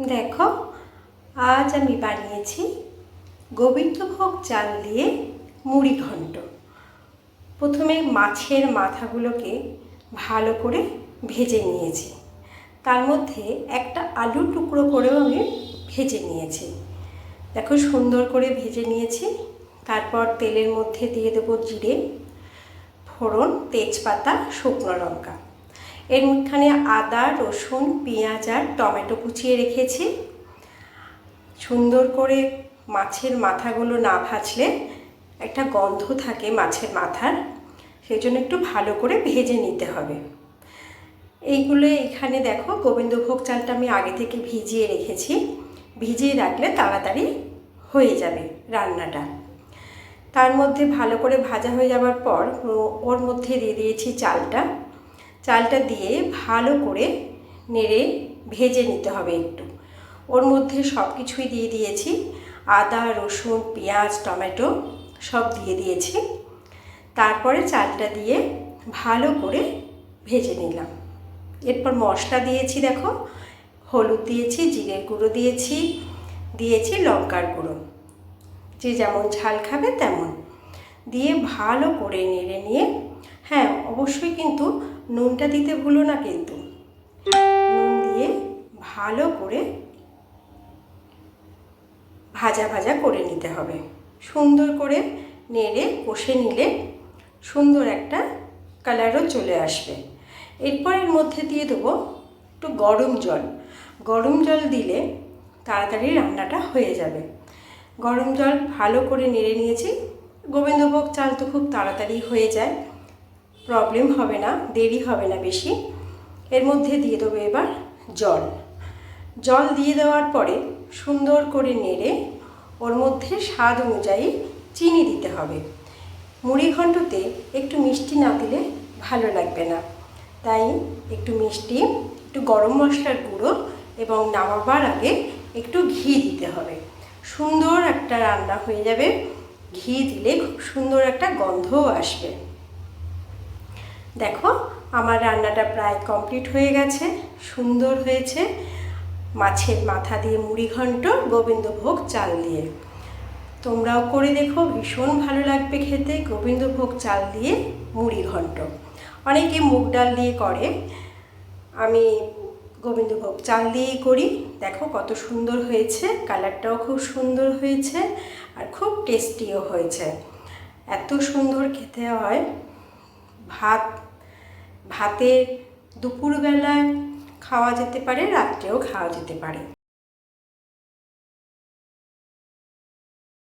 দেখো, আজ আমি বানিয়েছি গোবিন্দভোগ চাল দিয়ে মুড়ি ঘন্ট। প্রথমে মাছের মাথাগুলোকে ভালো করে ভেজে নিয়েছি। তার মধ্যে একটা আলু টুকরো করেও আমি ভেজে নিয়েছি। দেখো, সুন্দর করে ভেজে নিয়েছি। তারপর তেলের মধ্যে দিয়ে দেবো জিরে, ফোড়ন, তেজপাতা, শুকনো লঙ্কা। এর মধ্যখানে আদা, রসুন, পেঁয়াজ আর টমেটো কুচিয়ে রেখেছি। সুন্দর করে মাছের মাথাগুলো না ভাজলে একটা গন্ধ থাকে মাছের মাথার সেই জন্য একটু ভালো করে ভেজে নিতে হবে। এইগুলো এখানে দেখো, গোবিন্দভোগ চালটা আমি আগে থেকে ভিজিয়ে রেখেছি। ভিজিয়ে রাখলে তাড়াতাড়ি হয়ে যাবে রান্নাটা। তার মধ্যে ভালো করে ভাজা হয়ে যাওয়ার পর ওর মধ্যে দিয়ে দিয়েছি চালটা। চালটা দিয়ে ভালো করে নেড়ে ভেজে নিতে হবে একটু। ওর মধ্যে সব কিছুই দিয়ে দিয়েছি। আদা, রসুন, পেঁয়াজ, টমেটো সব দিয়ে দিয়েছি। তারপরে চালটা দিয়ে ভালো করে ভেজে নিলাম। এরপর মশলা দিয়েছি দেখো। হলুদ দিয়েছি জিরের গুঁড়ো দিয়েছি দিয়েছি লঙ্কার গুঁড়ো। যে যেমন ঝাল খাবে তেমন। দিয়ে ভালো করে নেড়ে নিয়ে হ্যাঁ অবশ্যই কিন্তু নুনটা দিতে ভুলো না কিন্তু। নুন দিয়ে ভালো করে ভাজা ভাজা করে নিতে হবে। সুন্দর করে নেড়ে কষে নিলে সুন্দর একটা কালারও চলে আসবে। এরপর এর মধ্যে দিয়ে দেবো একটু গরম জল। গরম জল দিলে তাড়াতাড়ি রান্নাটা হয়ে যাবে। গরম জল ভালো করে নেড়ে নিয়েছি। গোবিন্দভোগ চাল তো খুব তাড়াতাড়ি হয়ে যায়। প্রবলেম হবে না, দেরি হবে না বেশি। এর মধ্যে দিয়ে দেবো এবার জল। জল দিয়ে দেওয়ার পরে সুন্দর করে নেড়ে ওর মধ্যে স্বাদ অনুযায়ী চিনি দিতে হবে। মুড়ি ঘণ্টতে একটু মিষ্টি না দিলে ভালো লাগবে না। তাই একটু মিষ্টি, একটু গরম মশলার গুঁড়ো এবং নামাবার আগে একটু ঘি দিতে হবে। সুন্দর একটা রান্না হয়ে যাবে। ঘি দিলে খুব সুন্দর একটা গন্ধও আসবে। দেখো, আমার রান্নাটা প্রায় কমপ্লিট হয়ে গেছে, সুন্দর হয়েছে। মাছের মাথা দিয়ে মুড়ি ঘন্ট, গোবিন্দভোগ চাল দিয়ে। তোমরাও করে দেখো, ভীষণ ভালো লাগবে খেতে, গোবিন্দভোগ চাল দিয়ে মুড়ি ঘন্ট। অনেকে মুগ ডাল দিয়ে করে, আমি গোবিন্দভোগ চাল দিয়েই করি। দেখো কত সুন্দর হয়েছে, কালারটাও খুব সুন্দর হয়েছে, আর খুব টেস্টিও হয়েছে। এত সুন্দর খেতে হয়। ভাত ভাতে দুপুরবেলায় খাওয়া যেতে পারে রাত্রেও খাওয়া যেতে পারে।